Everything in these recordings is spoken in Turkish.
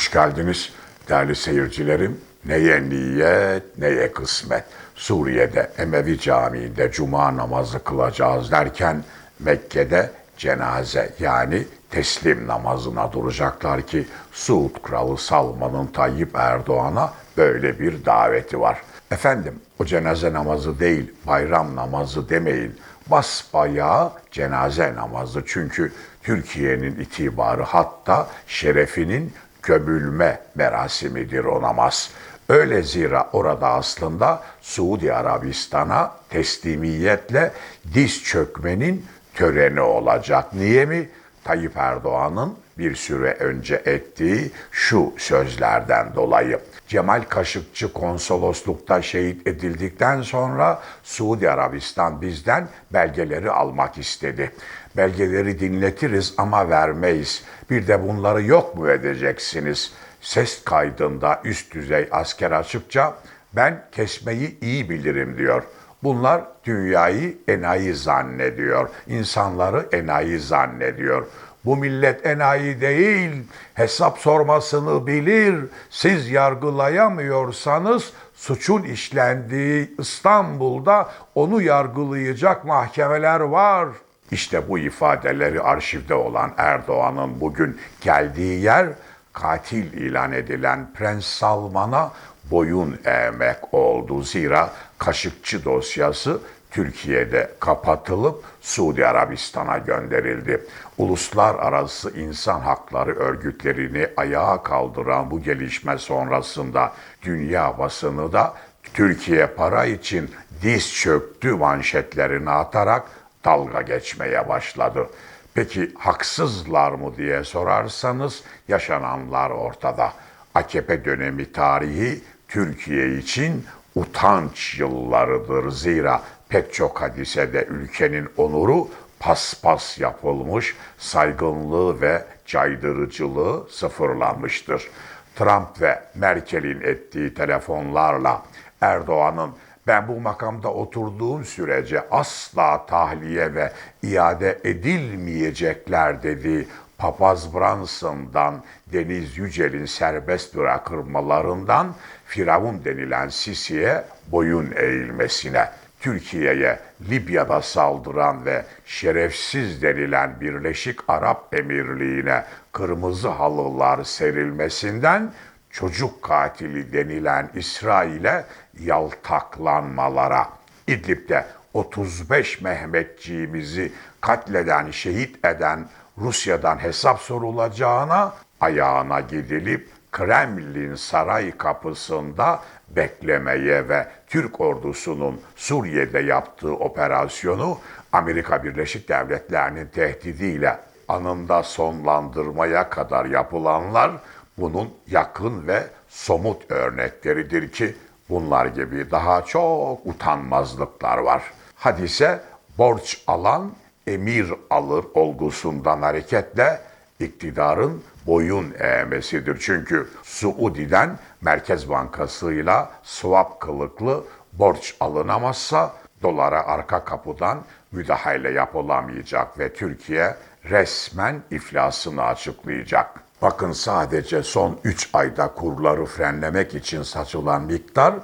Hoş geldiniz değerli seyircilerim. Neye niyet, neye kısmet. Suriye'de Emevi Camii'nde cuma namazı kılacağız derken Mekke'de cenaze yani teslim namazına duracaklar ki Suud Kralı Salman'ın Tayyip Erdoğan'a böyle bir daveti var. Efendim o cenaze namazı değil bayram namazı demeyin. Basbayağı cenaze namazı çünkü Türkiye'nin itibarı hatta şerefinin gömülme merasimidir o namaz. Öyle zira orada aslında Suudi Arabistan'a teslimiyetle diz çökmenin töreni olacak. Niye mi? Tayyip Erdoğan'ın bir süre önce ettiği şu sözlerden dolayı. Cemal Kaşıkçı konsoloslukta şehit edildikten sonra Suudi Arabistan bizden belgeleri almak istedi. Belgeleri dinletiriz ama vermeyiz. Bir de bunları yok mu edeceksiniz? Ses kaydında üst düzey asker açıkça ben kesmeyi iyi bilirim diyor. Bunlar dünyayı enayi zannediyor. insanları enayi zannediyor. Bu millet enayi değil, hesap sormasını bilir. Siz yargılayamıyorsanız suçun işlendiği İstanbul'da onu yargılayacak mahkemeler var. İşte bu ifadeleri arşivde olan Erdoğan'ın bugün geldiği yer katil ilan edilen Prens Salman'a boyun eğmek oldu. Zira Kaşıkçı dosyası Türkiye'de kapatılıp Suudi Arabistan'a gönderildi. Uluslararası insan hakları örgütlerini ayağa kaldıran bu gelişme sonrasında dünya basını da Türkiye para için diz çöktü manşetlerini atarak dalga geçmeye başladı. Peki haksızlar mı diye sorarsanız yaşananlar ortada. AKP dönemi tarihi Türkiye için utanç yıllarıdır. Zira pek çok hadisede ülkenin onuru paspas yapılmış, saygınlığı ve caydırıcılığı sıfırlanmıştır. Trump ve Merkel'in ettiği telefonlarla Erdoğan'ın ben bu makamda oturduğum sürece asla tahliye ve iade edilmeyecekler dediği Papaz Branson'dan Deniz Yücel'in serbest bırakılmalarından Firavun denilen Sisi'ye boyun eğilmesine, Türkiye'ye Libya'da saldıran ve şerefsiz denilen Birleşik Arap Emirliği'ne kırmızı halılar serilmesinden çocuk katili denilen İsrail'e yaltaklanmalara, İdlib'de 35 Mehmetçiğimizi katleden, şehit eden Rusya'dan hesap sorulacağına ayağına gidilip Kremlin saray kapısında beklemeye ve Türk ordusunun Suriye'de yaptığı operasyonu Amerika Birleşik Devletleri'nin tehdidiyle anında sonlandırmaya kadar yapılanlar bunun yakın ve somut örnekleridir ki bunlar gibi daha çok utanmazlıklar var. Hadise borç alan emir alır olgusundan hareketle iktidarın boyun eğmesidir. Çünkü Suudi'den Merkez Bankası'yla swap kılıklı borç alınamazsa dolara arka kapıdan müdahale yapılamayacak ve Türkiye resmen iflasını açıklayacak. Bakın sadece son 3 ayda kurları frenlemek için saçılan miktar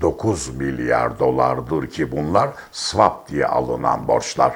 9 milyar dolardır ki bunlar swap diye alınan borçlar.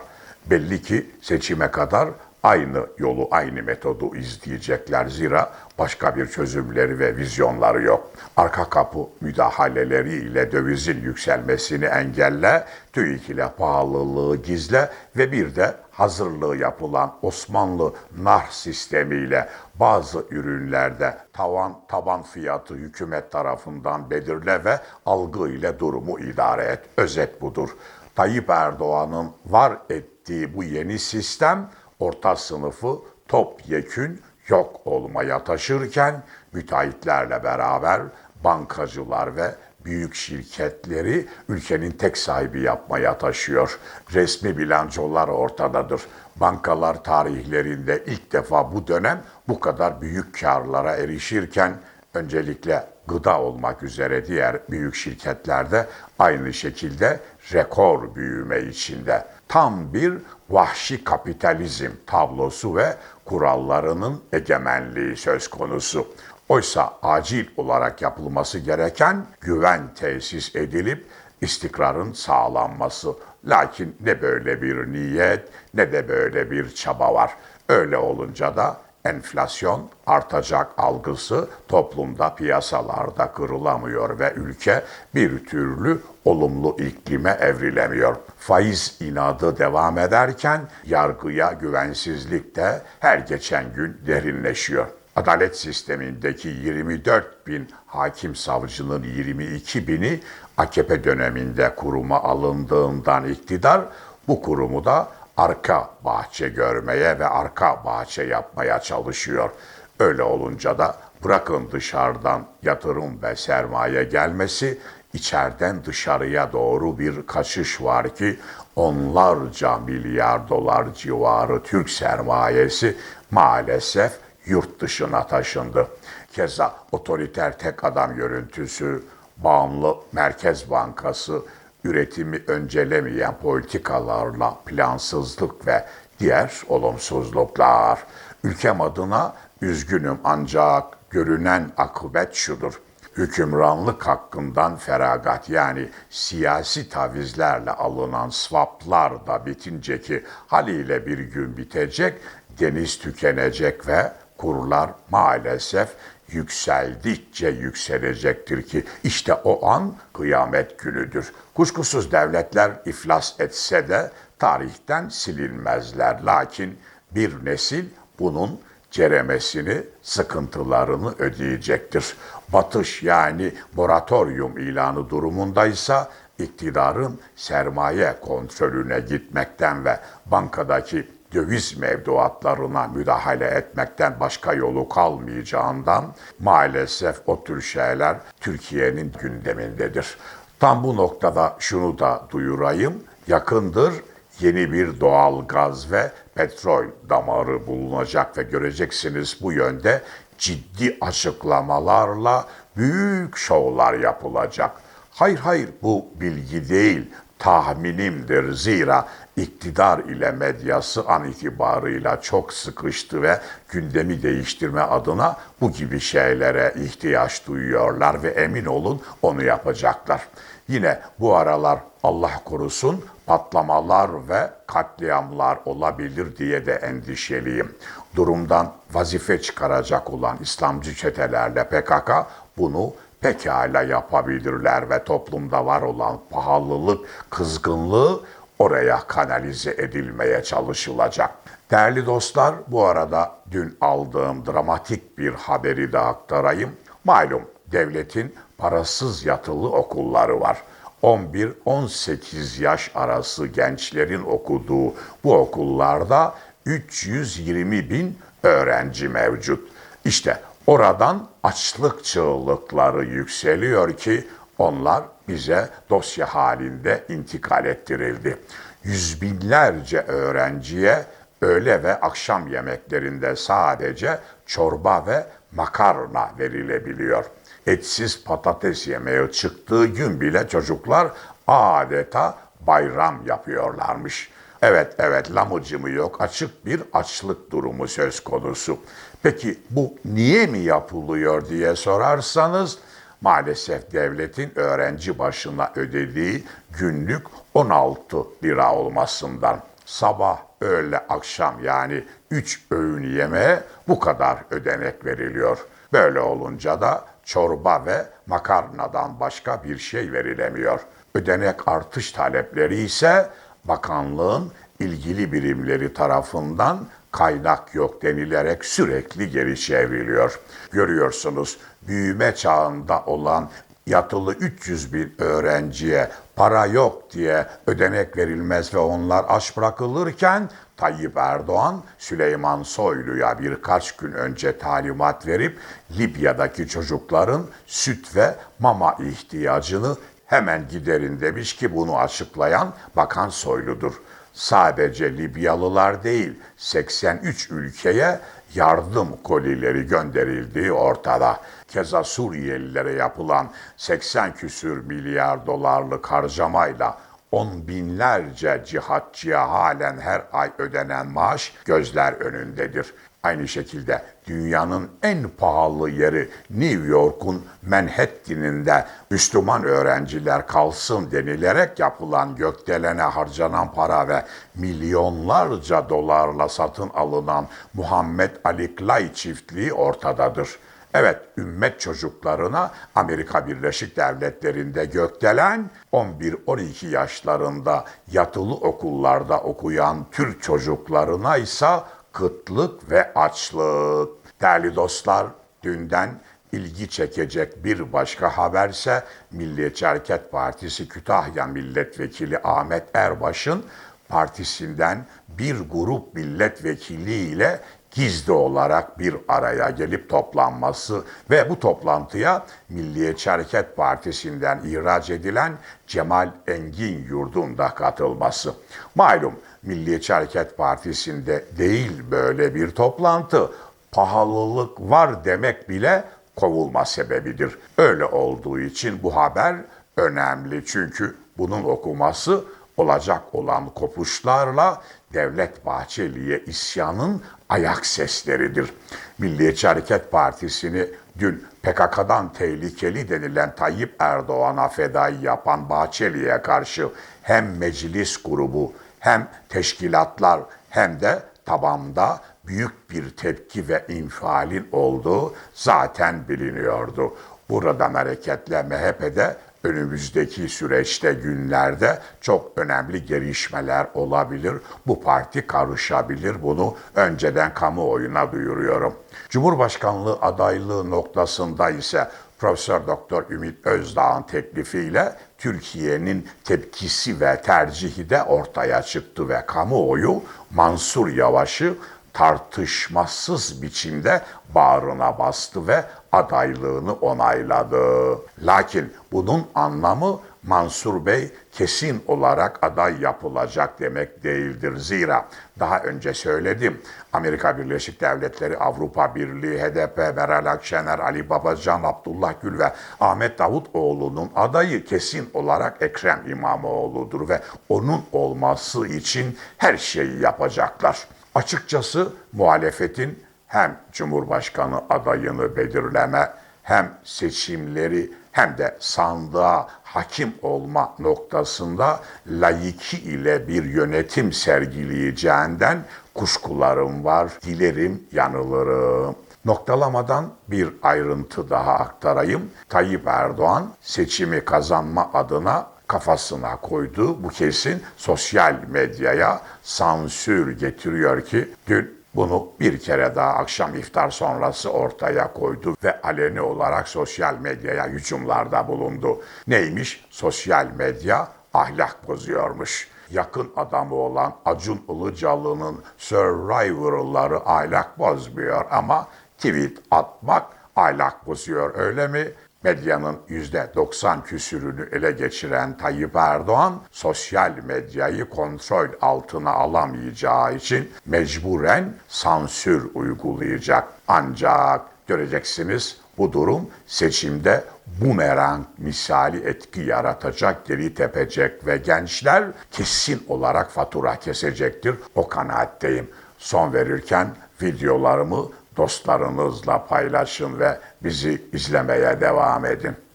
Belli ki seçime kadar aynı yolu, aynı metodu izleyecekler. Zira başka bir çözümleri ve vizyonları yok. Arka kapı müdahaleleriyle dövizin yükselmesini engelle, TÜİK ile pahalılığı gizle ve bir de hazırlığı yapılan Osmanlı nar sistemiyle bazı ürünlerde tavan taban fiyatı hükümet tarafından belirle ve algı ile durumu idare et. Özet budur. Tayyip Erdoğan'ın var ettiği bu yeni sistem orta sınıfı topyekün yok olmaya taşırken müteahhitlerle beraber bankacılar ve büyük şirketleri ülkenin tek sahibi yapmaya taşıyor. Resmi bilançolar ortadadır. Bankalar tarihlerinde ilk defa bu dönem bu kadar büyük karlara erişirken öncelikle gıda olmak üzere diğer büyük şirketlerde aynı şekilde rekor büyüme içinde. Tam bir vahşi kapitalizm tablosu ve kurallarının egemenliği söz konusu. Oysa acil olarak yapılması gereken güven tesis edilip istikrarın sağlanması. Lakin ne böyle bir niyet ne de böyle bir çaba var. Öyle olunca da enflasyon artacak algısı toplumda piyasalarda kırılamıyor ve ülke bir türlü olumlu iklime evrilemiyor. Faiz inadı devam ederken yargıya güvensizlik de her geçen gün derinleşiyor. Adalet sistemindeki 24 bin hakim savcının 22 bini AKP döneminde kuruma alındığından iktidar bu kurumu da arka bahçe görmeye ve arka bahçe yapmaya çalışıyor. Öyle olunca da bırakın dışarıdan yatırım ve sermaye gelmesi, içeriden dışarıya doğru bir kaçış var ki onlarca milyar dolar civarı Türk sermayesi maalesef yurt dışına taşındı. Keza otoriter tek adam görüntüsü, bağımlı Merkez Bankası, üretimi öncelemeyen politikalarla plansızlık ve diğer olumsuzluklar. Ülkem adına üzgünüm ancak görünen akıbet şudur. Hükümranlık hakkından feragat yani siyasi tavizlerle alınan swaplar da bitince ki haliyle bir gün bitecek, deniz tükenecek ve kurlar maalesef yükseldikçe yükselecektir ki işte o an kıyamet günüdür. Kuşkusuz devletler iflas etse de tarihten silinmezler. Lakin bir nesil bunun ceremesini, sıkıntılarını ödeyecektir. Batış yani moratorium ilanı durumundaysa iktidarın sermaye kontrolüne gitmekten ve bankadaki döviz mevduatlarına müdahale etmekten başka yolu kalmayacağından maalesef o tür şeyler Türkiye'nin gündemindedir. Tam bu noktada şunu da duyurayım. Yakındır yeni bir doğal gaz ve petrol damarı bulunacak ve göreceksiniz bu yönde ciddi açıklamalarla büyük şovlar yapılacak. Hayır hayır bu bilgi değil, tahminimdir. Zira iktidar ile medyası an itibarıyla çok sıkıştı ve gündemi değiştirme adına bu gibi şeylere ihtiyaç duyuyorlar ve emin olun onu yapacaklar. Yine bu aralar Allah korusun patlamalar ve katliamlar olabilir diye de endişeliyim. Durumdan vazife çıkaracak olan İslamcı çetelerle PKK bunu pekala yapabilirler ve toplumda var olan pahalılık, kızgınlığı oraya kanalize edilmeye çalışılacak. Değerli dostlar, bu arada dün aldığım dramatik bir haberi de aktarayım. Malum devletin parasız yatılı okulları var. 11-18 yaş arası gençlerin okuduğu bu okullarda 320 bin öğrenci mevcut. İşte oradan açlık çığlıkları yükseliyor ki onlar bize dosya halinde intikal ettirildi. Yüz binlerce öğrenciye öğle ve akşam yemeklerinde sadece çorba ve makarna verilebiliyor. Etsiz patates yemeği çıktığı gün bile çocuklar adeta bayram yapıyorlarmış. Evet evet lamıcımı yok açık bir açlık durumu söz konusu. Peki bu niye mi yapılıyor diye sorarsanız maalesef devletin öğrenci başına ödediği günlük 16 lira olmasından sabah, öğle, akşam yani 3 öğün yemeğe bu kadar ödenek veriliyor. Böyle olunca da çorba ve makarnadan başka bir şey verilemiyor. Ödenek artış talepleri ise bakanlığın ilgili birimleri tarafından kaynak yok denilerek sürekli geri çevriliyor. Görüyorsunuz büyüme çağında olan yatılı 300 bin öğrenciye para yok diye ödenek verilmez ve onlar aç bırakılırken Tayyip Erdoğan Süleyman Soylu'ya birkaç gün önce talimat verip Libya'daki çocukların süt ve mama ihtiyacını hemen giderin demiş ki bunu açıklayan Bakan Soylu'dur. Sadece Libyalılar değil 83 ülkeye yardım kolileri gönderildiği ortada. Keza Suriyelilere yapılan 80 küsür milyar dolarlık harcamayla on binlerce cihatçıya halen her ay ödenen maaş gözler önündedir. Aynı şekilde dünyanın en pahalı yeri New York'un Manhattan'inde Müslüman öğrenciler kalsın denilerek yapılan gökdelene harcanan para ve milyonlarca dolarla satın alınan Muhammed Ali Clay çiftliği ortadadır. Evet, ümmet çocuklarına Amerika Birleşik Devletleri'nde gökdelen 11-12 yaşlarında yatılı okullarda okuyan Türk çocuklarına ise kıtlık ve açlık. Değerli dostlar, dünden ilgi çekecek bir başka haberse Milliyetçi Hareket Partisi Kütahya Milletvekili Ahmet Erbaş'ın partisinden bir grup milletvekiliyle gizli olarak bir araya gelip toplanması ve bu toplantıya Milliyetçi Hareket Partisi'nden ihraç edilen Cemal Engin Yurdun da katılması. Malum Milliyetçi Hareket Partisi'nde değil böyle bir toplantı, pahalılık var demek bile kovulma sebebidir. Öyle olduğu için bu haber önemli çünkü bunun okuması olacak olan kopuşlarla Devlet Bahçeli'ye isyanın ayak sesleridir. Milliyetçi Hareket Partisi'ni dün PKK'dan tehlikeli denilen Tayyip Erdoğan'a fedai yapan Bahçeli'ye karşı hem meclis grubu hem teşkilatlar hem de tabanda büyük bir tepki ve infialin olduğu zaten biliniyordu. Buradan hareketle MHP'de önümüzdeki süreçte günlerde çok önemli gelişmeler olabilir. Bu parti karışabilir. Bunu önceden kamuoyuna duyuruyorum. Cumhurbaşkanlığı adaylığı noktasında ise Profesör Doktor Ümit Özdağ'ın teklifiyle Türkiye'nin tepkisi ve tercihi de ortaya çıktı ve kamuoyu Mansur Yavaş'ı tartışmasız biçimde bağrına bastı ve adaylığını onayladı. Lakin bunun anlamı Mansur Bey kesin olarak aday yapılacak demek değildir. Zira daha önce söyledim. Amerika Birleşik Devletleri, Avrupa Birliği, HDP, Meral Akşener, Ali Babacan, Abdullah Gül ve Ahmet Davutoğlu'nun adayı kesin olarak Ekrem İmamoğlu'dur ve onun olması için her şeyi yapacaklar. Açıkçası muhalefetin hem Cumhurbaşkanı adayını belirleme hem seçimleri hem de sandığa hakim olma noktasında layiki ile bir yönetim sergileyeceğinden kuşkularım var. Dilerim yanılırım. Noktalamadan bir ayrıntı daha aktarayım. Tayyip Erdoğan seçimi kazanma adına kafasına koyduğu bu kesin sosyal medyaya sansür getiriyor ki dün bunu bir kere daha akşam iftar sonrası ortaya koydu ve aleni olarak sosyal medyaya hücumlarda bulundu. Neymiş? Sosyal medya ahlak bozuyormuş. Yakın adamı olan Acun Ilıcalı'nın Survivor'ları ahlak bozmuyor ama tweet atmak ahlak bozuyor öyle mi? Medyanın %90 küsürünü ele geçiren Tayyip Erdoğan sosyal medyayı kontrol altına alamayacağı için mecburen sansür uygulayacak. Ancak göreceksiniz bu durum seçimde bumerang misali etki yaratacak, geri tepecek ve gençler kesin olarak fatura kesecektir. O kanaatteyim. Son verirken videolarımı dostlarınızla paylaşın ve bizi izlemeye devam edin.